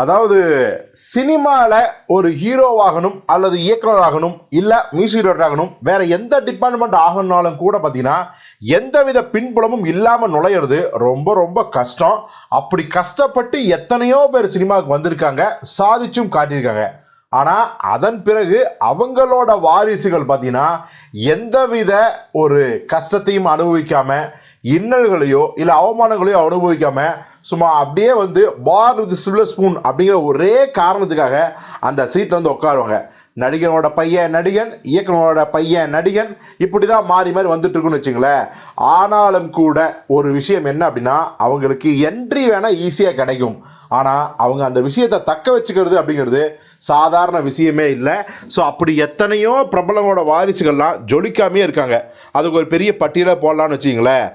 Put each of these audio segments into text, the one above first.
அதாவது சினிமாவில் ஒரு ஹீரோவாகணும் அல்லது இயக்குனராகணும் இல்லை மியூசிக் டைரக்டராகணும் வேற எந்த டிபார்ட்மெண்ட் ஆகணும்னாலும் கூட பார்த்தீங்கன்னா எந்தவித பின்புலமும் இல்லாமல் நுழையிறது ரொம்ப ரொம்ப கஷ்டம். அப்படி கஷ்டப்பட்டு எத்தனையோ பேர் சினிமாவுக்கு வந்திருக்காங்க சாதிச்சும் காட்டியிருக்காங்க. ஆனால் அதன் பிறகு அவங்களோட வாரிசுகள் பார்த்தீங்கன்னா எந்தவித ஒரு கஷ்டத்தையும் அனுபவிக்காமல் இன்னல்களையோ இல்லை அவமானங்களையோ அனுபவிக்காமல் சும்மா அப்படியே வந்து பார் வித் சில்வர் ஸ்பூன் அப்படிங்கிற ஒரே காரணத்துக்காக அந்த சீட்டில் வந்து உட்காருவாங்க. நடிகனோட பையன் நடிகன் இயக்குனரோட பையன் நடிகன் இப்படி தான் மாறி மாறி வந்துட்டு இருக்குன்னு வச்சுங்களேன். ஆனாலும் கூட ஒரு விஷயம் என்ன அப்படின்னா அவங்களுக்கு என்ட்ரி வேணால் ஈஸியாக கிடைக்கும். ஆனால் அவங்க அந்த விஷயத்தை தக்க வச்சுக்கிறது அப்படிங்கிறது சாதாரண விஷயமே இல்லை. ஸோ அப்படி எத்தனையோ பிரபலங்களோட வாரிசுகள்லாம் ஜொலிக்காமே இருக்காங்க. அதுக்கு ஒரு பெரிய பட்டியலை போடலான்னு வச்சிங்களேன்.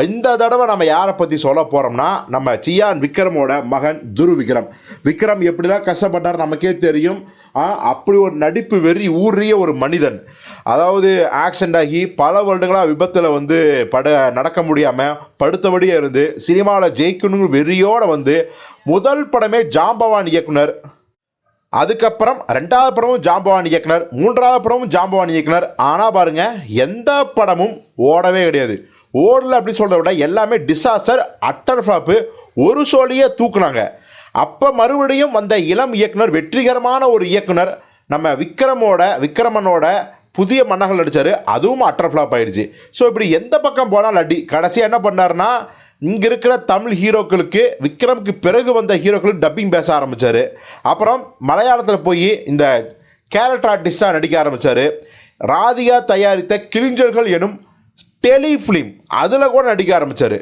இந்த தடவை நம்ம யாரை பற்றி சொல்ல போகிறோம்னா நம்ம சியான் விக்ரமோட மகன் துரு விக்ரம். விக்ரம் எப்படிலாம் கஷ்டப்பட்டார் நமக்கே தெரியும். அப்படி ஒரு நடிப்பு வெறி ஊறிய ஒரு மனிதன். அதாவது ஆக்சிடெண்ட் ஆகி பல வருடங்களாக விபத்தில் வந்து பட நடக்க முடியாமல் படுத்தபடியே இருந்து சினிமாவில் ஜெயிக்கணுங்கிற வெறியோடு வந்து முதல் படமே ஜாம்பவான் இயக்குனர். அதுக்கப்புறம் ரெண்டாவது படமும் ஜாம்பவான் இயக்குனர் மூன்றாவது படமும் ஜாம்பவான் இயக்குனர். ஆனால் பாருங்க எந்த படமும் ஓடவே கிடையாது. ஓடல அப்படின்னு சொல்கிறத விட எல்லாமே டிசாஸ்டர் அட்டர் ஃப்ளாப்பு ஒரு சோழியே தூக்குனாங்க. அப்போ மறுபடியும் வந்த இளம் இயக்குனர் வெற்றிகரமான ஒரு இயக்குனர் நம்ம விக்ரமோட விக்ரமனோட புதிய மன்னர்கள் நடித்தார் அதுவும் அட்டர் ஃப்ளாப் ஆயிடுச்சு. ஸோ இப்படி எந்த பக்கம் போனாலும் அடி கடைசியாக என்ன பண்ணாருன்னா இங்கே இருக்கிற தமிழ் ஹீரோக்களுக்கு விக்ரமுக்கு பிறகு வந்த ஹீரோக்களுக்கு டப்பிங் பேச ஆரம்பித்தார் அப்புறம் மலையாளத்தில் போய் இந்த கேரக்டர் ஆர்டிஸ்டாக நடிக்க ஆரம்பித்தார் ராதிகா தயாரித்த கிளிஞ்சல்கள் எனும் டெலிஃபிலிம். அதில் கூட நடிக்க ஆரம்பித்தார்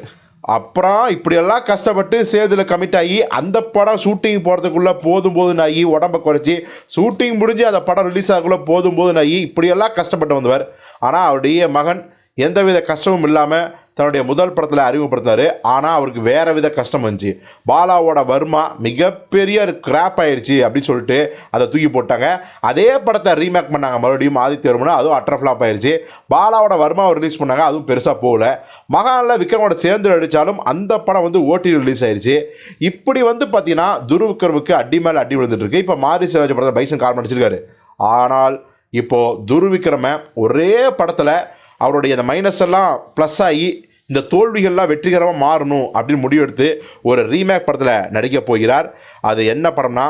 அப்புறம் இப்படியெல்லாம் கஷ்டப்பட்டு சேதில் கமிட் ஆகி அந்த படம் ஷூட்டிங் போகிறதுக்குள்ளே போதும் போதுன்னு ஆகி உடம்பை குறைச்சி ஷூட்டிங் முடிஞ்சு அந்த படம் ரிலீஸ் ஆகக்குள்ளே போதும் போதுன்னு ஆகி இப்படியெல்லாம் கஷ்டப்பட்டு வந்தவர். ஆனால் அவருடைய மகன் எந்தவித கஷ்டமும் இல்லாமல் தன்னுடைய முதல் படத்தில் அறிமுகப்படுத்தினார். ஆனால் அவருக்கு வேறு வித கஷ்டம் வந்துச்சு. பாலாவோட வர்மா மிகப்பெரிய கிராப் ஆயிடுச்சு அப்படின்னு சொல்லிட்டு அதை தூக்கி போட்டாங்க. அதே படத்தை ரீமேக் பண்ணாங்க. மறுபடியும் ஆதித்ய வர்மனா அதுவும் அட்ரஃப்ளாப் ஆயிடுச்சு பாலாவோட வர்மா ரிலீஸ் பண்ணாங்க. அதுவும் பெருசாக போகல. மகானில் விக்ரமோட சேர்ந்து நடித்தாலும் அந்த படம் வந்து ஓடி ரிலீஸ் ஆயிடுச்சு இப்படி வந்து பார்த்தீங்கன்னா துருவிக்ரமுக்கு அடி மேலே அடி விழுந்துட்டு இருக்கு. இப்போ மாரி சிவாஜி படத்தில் பைசன் கால் நடிச்சிருக்காரு ஆனால் இப்போது துருவிக்ரம ஒரே படத்தில் அவருடைய அந்த மைனஸ் எல்லாம் ப்ளஸ் ஆகி இந்த தோல்விகள்லாம் வெற்றிகரமாக மாறணும் அப்படின்னு முடிவெடுத்து ஒரு ரீமேக் படத்தில் நடிக்க போகிறார். அது என்ன படம்னா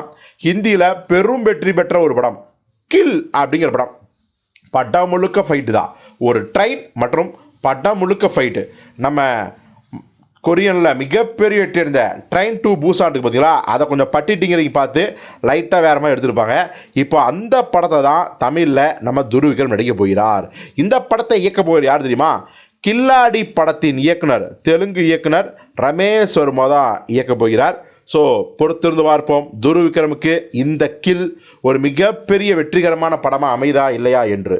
ஹிந்தியில் பெரும் வெற்றி பெற்ற ஒரு படம் கில் அப்படிங்கிற படம். பட்டா முழுக்க ஃபைட்டு தான். ஒரு ட்ரெயின் மற்றும் பட்டா முழுக்க ஃபைட்டு நம்ம கொரியனில் மிகப்பெரிய வெற்றி இருந்த ட்ரெயின் டு பூசான் பார்த்தீங்களா அதை கொஞ்சம் பட்டிட்டிங்கிறீங்க பார்த்து லைட்டாக வேற மாதிரி எடுத்திருப்பாங்க. இப்போ அந்த படத்தை தான் தமிழில் நம்ம துருவிக்ரம் நடிக்க போகிறார். இந்த படத்தை இயக்க போகிற யார் தெரியுமா? கில்லாடி படத்தின் இயக்குனர் தெலுங்கு இயக்குனர் ரமேஷ் வர்மா தான் இயக்க போகிறார். ஸோ பொறுத்திருந்து பார்ப்போம். துரு விக்ரமுக்கு இந்த கில் ஒரு மிகப்பெரிய வெற்றிகரமான படமாக அமைதா இல்லையா என்று.